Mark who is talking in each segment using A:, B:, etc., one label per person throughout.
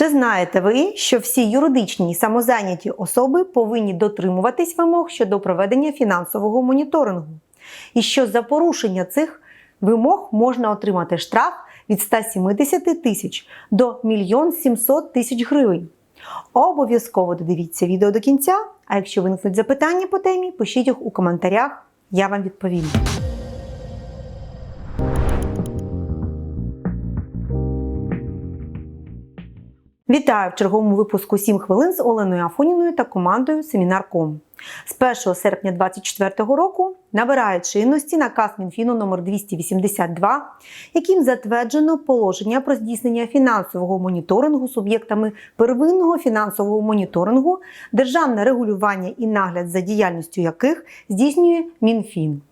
A: Чи знаєте ви, що всі юридичні і самозайняті особи повинні дотримуватись вимог щодо проведення фінансового моніторингу? І що за порушення цих вимог можна отримати штраф від 170 тисяч до 1 700 тисяч гривень? Обов'язково додивіться відео до кінця, а якщо виникнуть запитання по темі, пишіть їх у коментарях, я вам відповім. Вітаю в черговому випуску «7 хвилин з Оленою Афоніною та командою Семінар.ком. З 1 серпня 2024 року набирає чинності наказ Мінфіну номер 282, яким затверджено положення про здійснення фінансового моніторингу суб'єктами первинного фінансового моніторингу, державне регулювання і нагляд за діяльністю яких здійснює Мінфін.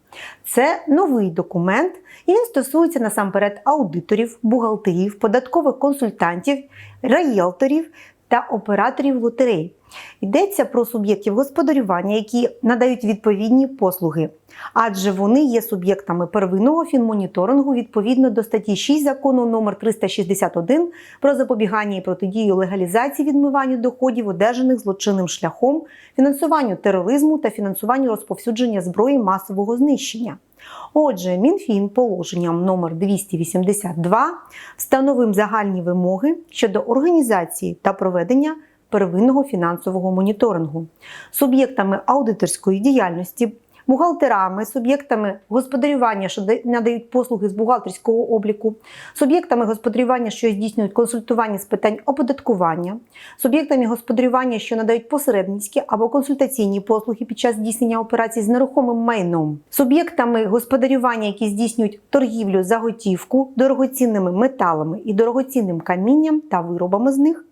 A: Це новий документ, і він стосується насамперед аудиторів, бухгалтерів, податкових консультантів, реєлторів та операторів лотерей. Йдеться про суб'єктів господарювання, які надають відповідні послуги, адже вони є суб'єктами первинного фінмоніторингу відповідно до статті 6 закону номер 361 про запобігання і протидію легалізації відмиванню доходів, одержаних злочинним шляхом, фінансуванню тероризму та фінансуванню розповсюдження зброї масового знищення. Отже, Мінфін положенням номер 282 встановив загальні вимоги щодо організації та проведення первинного фінансового моніторингу, суб'єктами аудиторської діяльності, бухгалтерами, суб'єктами господарювання, що надають послуги з бухгалтерського обліку, суб'єктами господарювання, що здійснюють консультування з питань оподаткування, суб'єктами господарювання, що надають посередницькі або консультаційні послуги під час здійснення операцій з нерухомим майном, суб'єктами господарювання, які здійснюють торгівлю за готівку, дорогоцінними металами і дорогоцінним камінням та виробами з них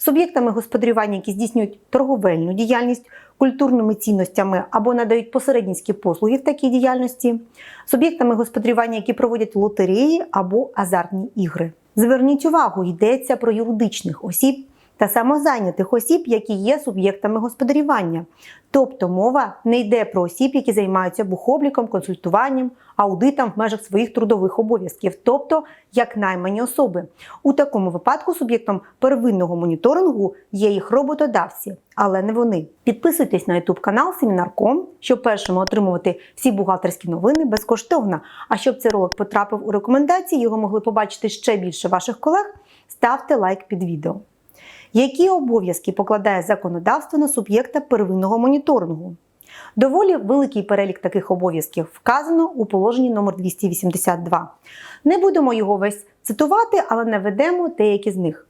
A: суб'єктами господарювання, які здійснюють торговельну діяльність культурними цінностями або надають посередницькі послуги в такій діяльності, суб'єктами господарювання, які проводять лотереї або азартні ігри. Зверніть увагу, йдеться про юридичних осіб та самозайнятих осіб, які є суб'єктами господарювання. Тобто мова не йде про осіб, які займаються бухобліком, консультуванням, аудитом в межах своїх трудових обов'язків, тобто як наймані особи. У такому випадку суб'єктом первинного моніторингу є їх роботодавці, але не вони. Підписуйтесь на YouTube канал Семінар.ком, щоб першими отримувати всі бухгалтерські новини безкоштовно. А щоб цей ролик потрапив у рекомендації, його могли побачити ще більше ваших колег. Ставте лайк під відео. Які обов'язки покладає законодавство на суб'єкта первинного моніторингу? Доволі великий перелік таких обов'язків вказано у положенні номер 282. Не будемо його весь цитувати, але наведемо деякі з них.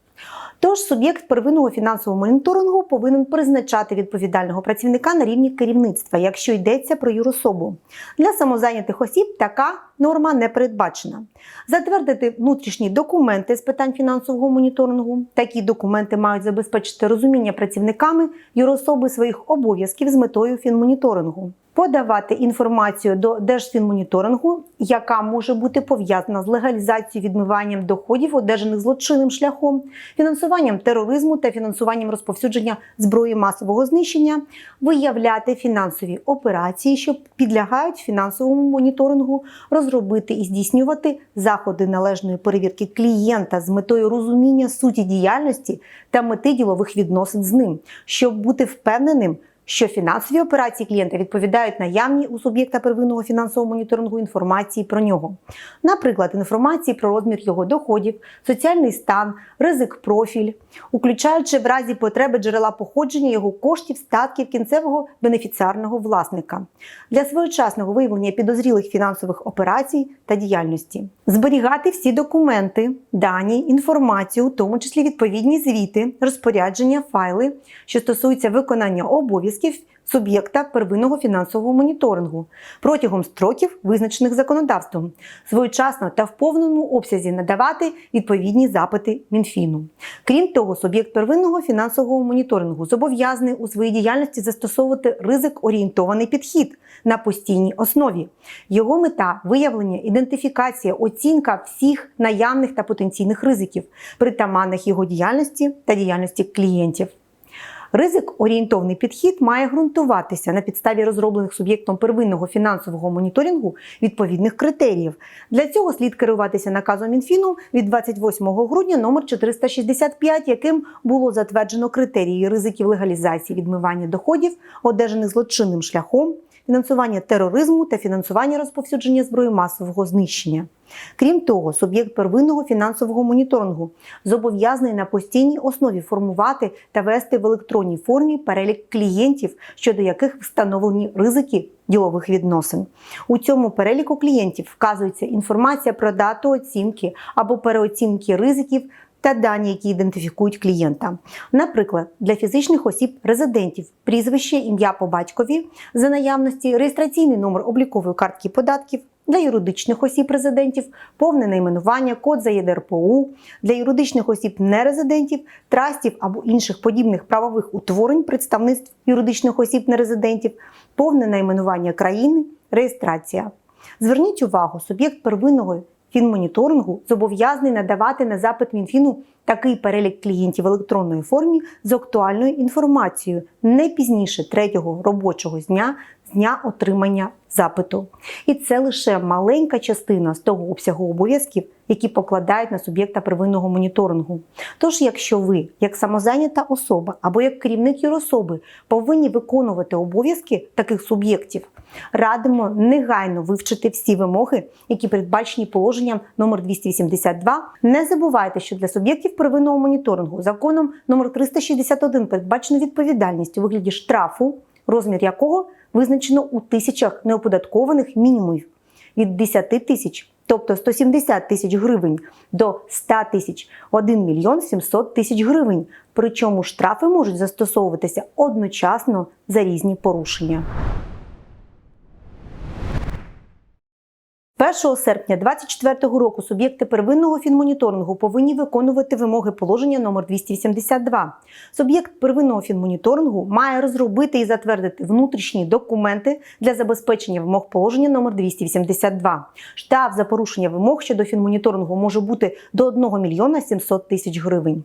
A: Тож суб'єкт первинного фінансового моніторингу повинен призначати відповідального працівника на рівні керівництва, якщо йдеться про юрособу. Для самозайнятих осіб така норма не передбачена. Затвердити внутрішні документи з питань фінансового моніторингу. Такі документи мають забезпечити розуміння працівниками юрособи своїх обов'язків з метою фінмоніторингу подавати інформацію до Держфінмоніторингу, яка може бути пов'язана з легалізацією відмиванням доходів, одержаних злочинним шляхом, фінансуванням тероризму та фінансуванням розповсюдження зброї масового знищення, виявляти фінансові операції, що підлягають фінансовому моніторингу, розробити і здійснювати заходи належної перевірки клієнта з метою розуміння суті діяльності та мети ділових відносин з ним, щоб бути впевненим що фінансові операції клієнта відповідають наявній у суб'єкта первинного фінансового моніторингу інформації про нього. Наприклад, інформації про розмір його доходів, соціальний стан, ризик профіль, включаючи в разі потреби джерела походження його коштів, статків кінцевого бенефіціарного власника для своєчасного виявлення підозрілих фінансових операцій та діяльності, зберігати всі документи, дані, інформацію, у тому числі відповідні звіти, розпорядження, файли, що стосуються виконання обов'язків суб'єкта первинного фінансового моніторингу протягом строків, визначених законодавством, своєчасно та в повному обсязі надавати відповідні запити Мінфіну. Крім того, суб'єкт первинного фінансового моніторингу зобов'язаний у своїй діяльності застосовувати ризик орієнтований підхід на постійній основі. Його мета виявлення, ідентифікація, оцінка всіх наявних та потенційних ризиків, притаманних його діяльності та діяльності клієнтів. Ризик орієнтовний підхід має ґрунтуватися на підставі розроблених суб'єктом первинного фінансового моніторингу відповідних критеріїв. Для цього слід керуватися наказом Мінфіну від 28 грудня номер 465, яким було затверджено критерії ризиків легалізації відмивання доходів, одержаних злочинним шляхом, фінансування тероризму та фінансування розповсюдження зброї масового знищення. Крім того, суб'єкт первинного фінансового моніторингу зобов'язаний на постійній основі формувати та вести в електронній формі перелік клієнтів, щодо яких встановлені ризики ділових відносин. У цьому переліку клієнтів вказується інформація про дату оцінки або переоцінки ризиків. Та дані, які ідентифікують клієнта. Наприклад, для фізичних осіб резидентів прізвище, ім'я по батькові за наявності, реєстраційний номер облікової картки податків, для юридичних осіб резидентів повне найменування, код за ЄДРПУ, для юридичних осіб нерезидентів, трастів або інших подібних правових утворень представництв юридичних осіб нерезидентів, повне найменування країни, реєстрація. Зверніть увагу, суб'єкт первинного фінмоніторингу зобов'язаний надавати на запит Мінфіну такий перелік клієнтів в електронної формі з актуальною інформацією не пізніше третього робочого дня з дня отримання запиту. І це лише маленька частина з того обсягу обов'язків, які покладають на суб'єкта первинного моніторингу. Тож, якщо ви, як самозайнята особа або як керівник юрособи, повинні виконувати обов'язки таких суб'єктів, радимо негайно вивчити всі вимоги, які передбачені положенням номер 282. Не забувайте, що для суб'єктів первинного моніторингу законом номер 361 передбачено відповідальність у вигляді штрафу, розмір якого визначено у тисячах неоподаткованих мінімумів від 10 тисяч, тобто 170 тисяч гривень до 100 тисяч 1 мільйон 700 тисяч гривень. Причому штрафи можуть застосовуватися одночасно за різні порушення. 1 серпня 2024 року суб'єкти первинного фінмоніторингу повинні виконувати вимоги положення номер 282. Суб'єкт первинного фінмоніторингу має розробити і затвердити внутрішні документи для забезпечення вимог положення номер 282. Штраф за порушення вимог щодо фінмоніторингу може бути до 1 мільйона 700 тисяч гривень.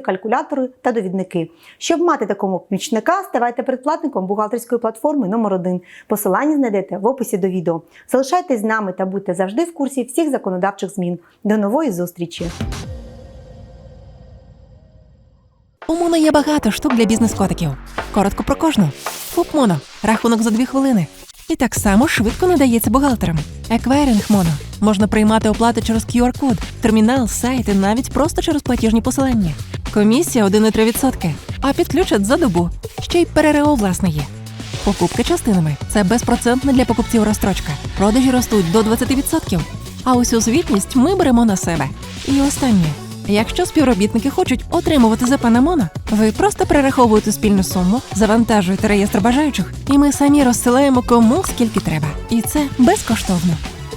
A: калькулятори та довідники. Щоб мати такого помічника, ставайте предплатником бухгалтерської платформи номер 1 Посилання знайдете в описі до відео. Залишайтесь з нами та будьте завжди в курсі всіх законодавчих змін. До нової зустрічі!
B: У Моно є багато штук для бізнес-котиків. Коротко про кожну. ФУП Моно. Рахунок за дві хвилини. І так само швидко надається бухгалтерам. Еквайринг Моно. Можна приймати оплати через QR-код, термінал, сайт і навіть просто через платіжні посилання. Комісія 1,3%. А підключать за добу. Ще й ПРРО власне є. Покупки частинами це безпроцентна для покупців розстрочка. Продажі ростуть до 20%. А усю звітність ми беремо на себе. І останнє. Якщо співробітники хочуть отримувати ЗП на Моно, ви просто перераховуєте спільну суму, завантажуєте реєстр бажаючих, і ми самі розсилаємо кому скільки треба. І це безкоштовно.